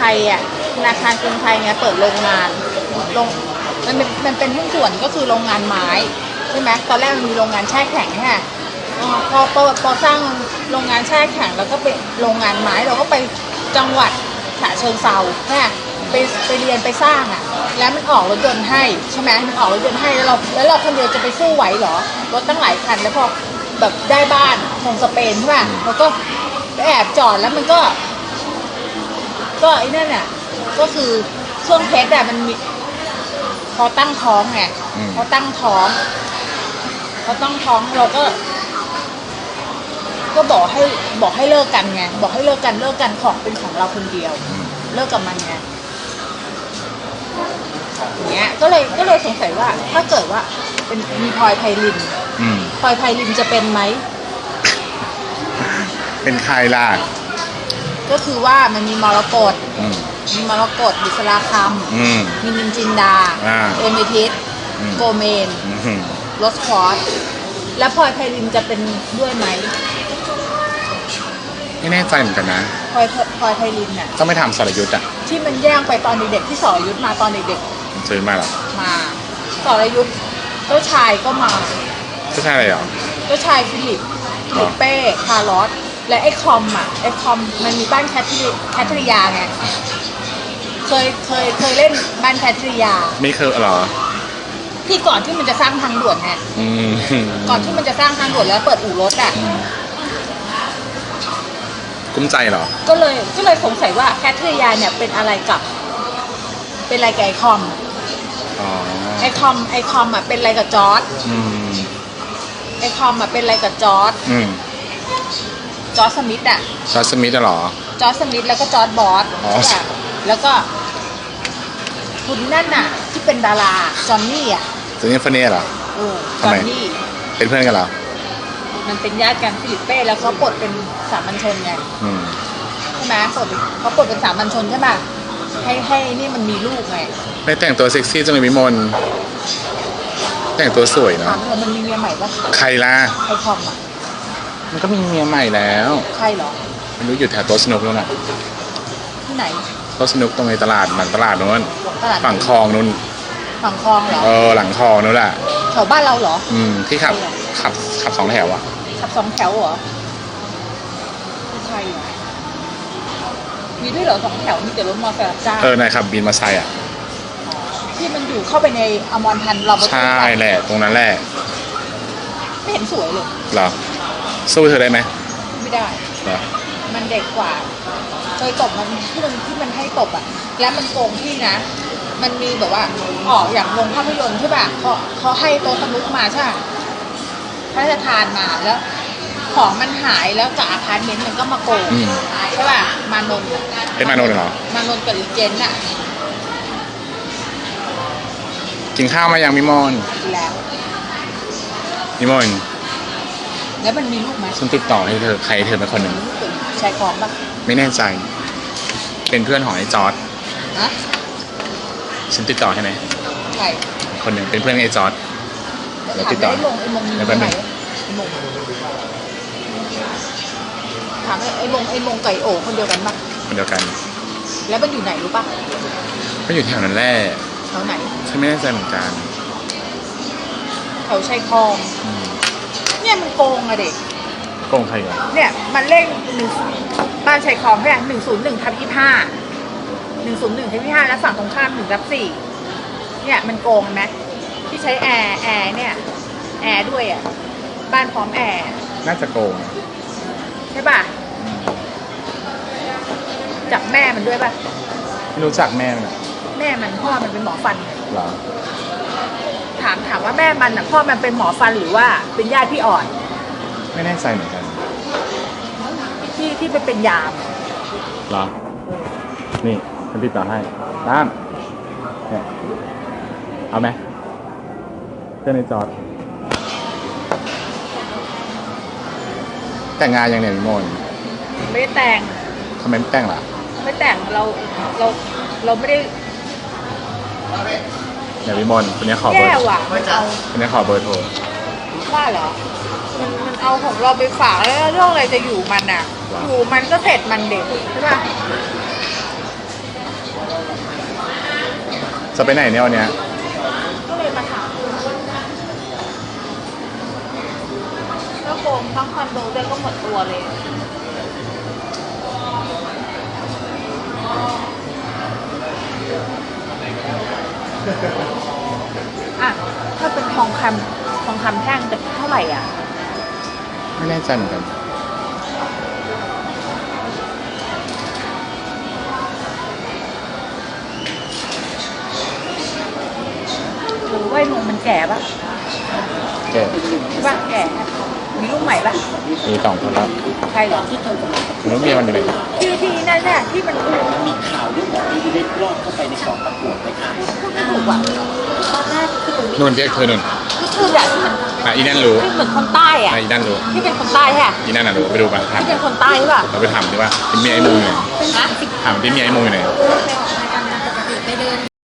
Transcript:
ไทยอะธนาคารกรุงไทยเนี่ยเปิดโรงงานโรงมันเป็นมันเป็นหุ้นส่วนก็คือโรงงานไม้ใช่ไหมตอนแรกมันมีโรงงานแช่แข็งใช่ไหมอ๋อพอพอพอสร้างโรงงานแช่แข็งแล้วก็เป็นโรงงานไม้เราก็ไปจังหวัดฉะเชิงเซาใช่ไหมไปไปเรียนไปสร้างอะ แล้วมันออกรถยนต์ให้ใช่ไหมมันออกรถยนต์ให้แล้วเราแล้วเราคนเดียวจะไปสู้ไหวเหรอรถตั้งหลายคันแล้วพอแบบได้บ้านของสเปนใช่ป่ะเราก็แอบจอดแล้วมันก็ ก็ไอ้นั่นน่ะก็คือช่วงเพชรอะมันมีพอตั้งท้องไงอืม พอตั้งท้องพอตั้งท้องเราก็ ก็บอกให้บอกให้เลิกกันไงบอกให้เลิกกันเลิกกันของเป็นของเราคนเดียว อืมเลิกกับมันไงอย่างเงี้ย ก็เลยก็เลยสงสัยว่า ถ้าเกิดว่าเป็นมีพลอยไพลินอืมพลอยไพลินจะเป็นไหมเป็นใครล่ะ ก็คือว่ามันมีมรกตอืม มีมรกตบุษราคอืมำมีนินจินดาอ่าเอเมทิสอืม โกเมนอืมโรสคอร์สแล้วพลอยไพลินจะเป็นด้วยไหมไม่แน่ใจเหมือนกันนะ พลอยพลอยไพลินน่ะต้องไปทำสรยุทธ์อะที่มันแย่งไปตอนเด็กๆที่สรยุทธมาตอนเด็กซื้อมาเหรอๆมาสรยุทธเจ้าชายก็มาไม่ใช่อะไรเหรอ เจ้าชายฟิลิปฟิลิปเป้คาร์ลอส และไอ้คอมอะไอ้คอมมันมีบ้านแคทริแคทริยาไงเคยเคยเคยเล่นบ้านแคทริยา ไม่เคยเหรอ ที่ก่อนที่มันจะสร้างทางด่วนไงอืมก่อนที่มันจะสร้างทางด่วนแล้วเปิดอู่รถอะกุ้มใจเหรอ ก็เลยก็เลยสงสัยว่าแคทริยาเนี่ยเป็นอะไรกับ เป็นอะไรกับไอคอมอ๋อไอคอมไอคอมอะเป็นอะไรกับจอร์ดอืมไอคอมอะเป็นอะไรกับจอร์ดอืม จอร์ดสมิธอะ จอร์จสมิธอะเหรอ จอร์ดสมิธแล้วก็จอร์ดบอสอ๋อใช่ปะแล้วก็คุณนั่นน่ะ ที่เป็นดาราจอห์นนี่อะตัวนี้ฟเน่เหรอ เออจทำอไมห์นนี่เป็นเพื่อนกันเหรอมันเป็นญาติกันฟิลิปเป้แล้วเขาปลดเป็นสามัญชนไงอืมใช่ไหมปลดเขาปลดเป็นสามัญชนใช่ป่ะให้ให้นี่มันมีลูกไงไม่แต่งตัวเซ็กซี่จังเลยวิมลแต่งตัวสวยถาเนาะมเรามันมีเมียใหม่ปะใครล่ะไอคอมอะ มันก็มีเมียใหม่แล้วใช่เหรอไม่รู้อยู่แถวโต๊ะสนุกนู่นน่ะที่ไหนโต๊ะสนุกตรงในตลาดหลังตลาดนู้นตลาดฝั่งคลองนู้นฝั่งคลองเหรอเออหลังคลองนู้นแหละแถวบ้านเราเหรอ อืมที่ขับขับขับสองแถวอะขับสองแถวเหรอไม่ใช่เหรอมีด้วยเหรอสองแถวมีแต่รถมอเตอร์ไซค์รับจ้างเออนายขับบินมาไซค์อะที่มันอยู่เข้าไปในอมรทันเราใช่แหละ ตรงนั้นแหละไม่เห็นสวยเลยเหรอ สู้เธอได้ไหมไม่ได้ เหรอมันเด็กกว่าเคยตบมันที่มันที่มันให้ตบอะ แล้วมันโกงพี่นะ มันมีแบบว่าออกอย่างลงภาพยนตร์ใช่ป่ะเขาเขาให้โต๊ะสนุกมาใช่ป่ะพระราชทานมาแล้ว ของมันหายแล้วกับอาพาร์ตเมนต์มันก็มาโกงอืมใช่ป่ะมานนท์อะเป็นมานนท์เหรอ มานนท์กับอีเจนน่ะกินข้าวมายังมิมอนแล้วมิมอน แล้วมันมีลูกไหมฉันติดต่อให้เธอใครเธอเป็นคนหนึ่งลูกเป็นชายคลองปะไม่แน่ใจ เป็นเพื่อนของไอ้จอร์ดฮะฉันติดต่อให้ไหมใครคนหนึ่งเป็นเพื่อนไอ้จอร์ดแล้วติดต่อถามไอ้มงไอ้มงมีแล้วเมีแป๊ยบใหนึม่งไอ้มงถามไอ้ไอ้มงไอ้มงไก่โอ๋คนเดียวกันปะคนเดียวกัน แล้วมันอยู่ไหนรู้ปะก็อยู่แถวนั้นแหละแถวไหนฉันไม่แน่ใจเหมือนกันแถวชายคลองอืม เนี่ยมันโกงอะเด็กโกงใครเหรอเนี่ยมันเลขหนึ่งบ้านชายคลองแค่หนึ่งศูนย์หนึ่งทับยี่ห้าหนึ่งศูนย์หนึ่งทับยี่ห้าแล้วฝั่งตรงข้ามหนึ่งทับสี่เนี่ยมันโกงไหมที่ใช้แอร์แอร์เนี่ยแอร์ด้วยอะบ้านพร้อมแอร์น่าจะโกงใช่ป่ะจับแม่มันด้วยป่ะไม่รู้จักแม่มันอะแม่มันพ่อมันเป็นหมอฟันเหรอ ถามถามว่าแม่มันอะพ่อมันเป็นหมอฟันหรือว่าเป็นญาติพี่อ่อนไม่แน่ใจเหมือนกันที่ที่ไปเป็นยามเหรอ นี่ฉันติดต่อให้ตามเนี่ยเอาไหมเพื่อนในจอร์ดแต่งงานยังเนี่ยมิมนไม่ได้แต่งทำไมไม่แต่งล่ะ ไม่แต่งเราเราเราไม่ได้ เดี๋ยววิมลคนนี้ขอเบอแย่ร์ว่ะมันเอาคนนี้ขอเบอร์โทรว่าเหรอ มันมันเอาของเราไปฝากแล้วเรื่องอะไรจะอยู่มันอะ อยู่มันก็เสร็จมันเด็กใช่ปะจะไปไหนเนี่ยวันเนี้ยก็เลยมาถามก็โกงทั้งคอนโดด้วก็หมดตัวเลย อะถ้าเป็นทองคำทองคำแท่งจะเท่าไหร่อะ ไม่แน่ใจเหมือนกัน หรือว่าไอ้หนุ่มมันแก่ปะแกใช่ปะแก่ มีลูกใหม่ปะมีสองคนแล้วใครเหรอมันเมียมันอยู่ไหนที่ที่นั่นแหละที่มันพูดมีข่าวเรื่องของที่ได้รอดเข้าไปในกองประกวดไหมคะไม่ถูกอะตอนแรกคือผมนุ่นเรียกเธอนุ่นก็คือแบบที่มันอะอีนั่นรู้ที่เหมือนคนใต้อะอะอีนั่นรู้ที่เป็นคนใต้ใช่ปะอีนั่นน่ะรู้ไปดูไปถามที่เป็นคนใต้ใช่ปะเราไปถามดีว่าเป็นเมียไอ้มูอยู่ไหนฮะถามที่เมียไอ้มูอยู่ไหนไปออกรายการงานปกติไปเดิน